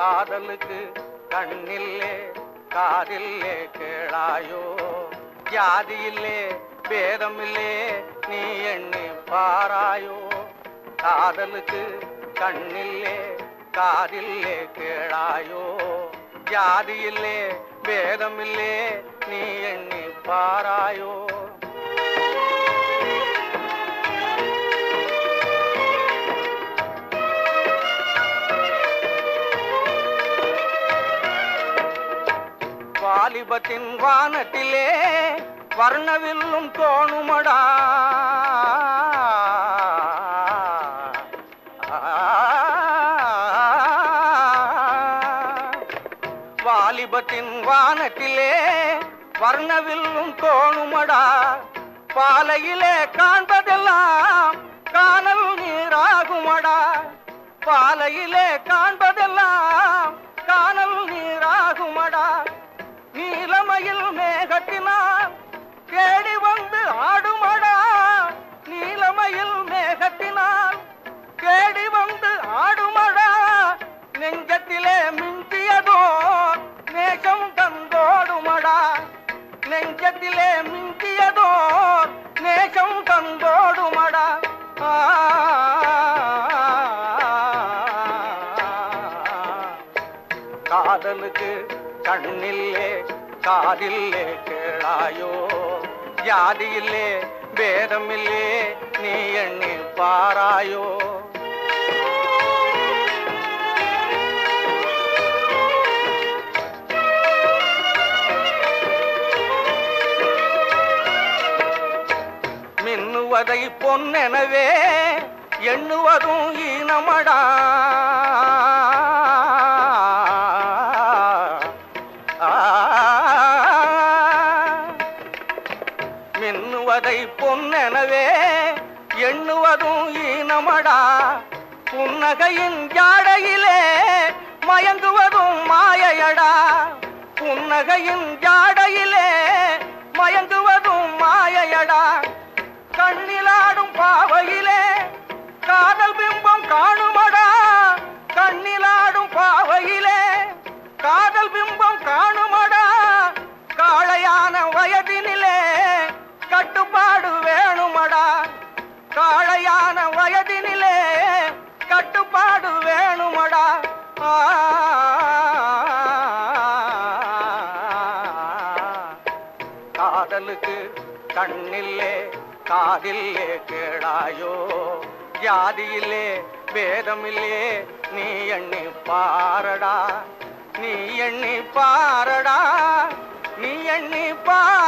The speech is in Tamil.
காதலுக்கு கண்ணில்லே காதில்லே கேளாயோ? ஜாதியில்லே பேதமில்லே நீ எண்ணி பாராயோ? காதலுக்கு கண்ணில்லே காதில்லே கேளாயோ? ஜாதியில்லே பேதமில்லே நீ எண்ணி பாராயோ? வாலிபத்தின் வானத்திலே வர்ணவில்லும் தோணுமடா. வாலிபத்தின் வானத்திலே வர்ணவில்லும் தோணுமடா. பாலையிலே காண்பதெல்லாம் காணல் நீராகுமடா. பாலையிலே காண்பதெல்லாம் நெஞ்சத்திலே மிஞ்சியதோ நேசம் தந்தோடுமடா. காதலுக்கு கண்ணில்லே காதில்லே கேளாயோ? ஜாதியில்லே பேதமில்லே நீ எண்ணி பாராயோ? எண்ணுவதை பொன்னெனவே எண்ணுவதும் ஈனமடா. மின்னுவதை பொன்னெனவே எண்ணுவதும் ஈனமடா. புன்னகையின் ஜாடையிலே மயங்குவதும் மாயையடா. புன்னகையின் ஜாடையிலே மயங்குவ காளையான வயதினிலே கட்டுப்பாடு வேணுமடா. காதலுக்கு கண்ணில்லே காதில்லே கேடாயோ. ஜாதியிலே பேதமில்லே நீ எண்ணி பாரடா. நீ எண்ணி பாரடா. நீ எண்ணி பாரடா.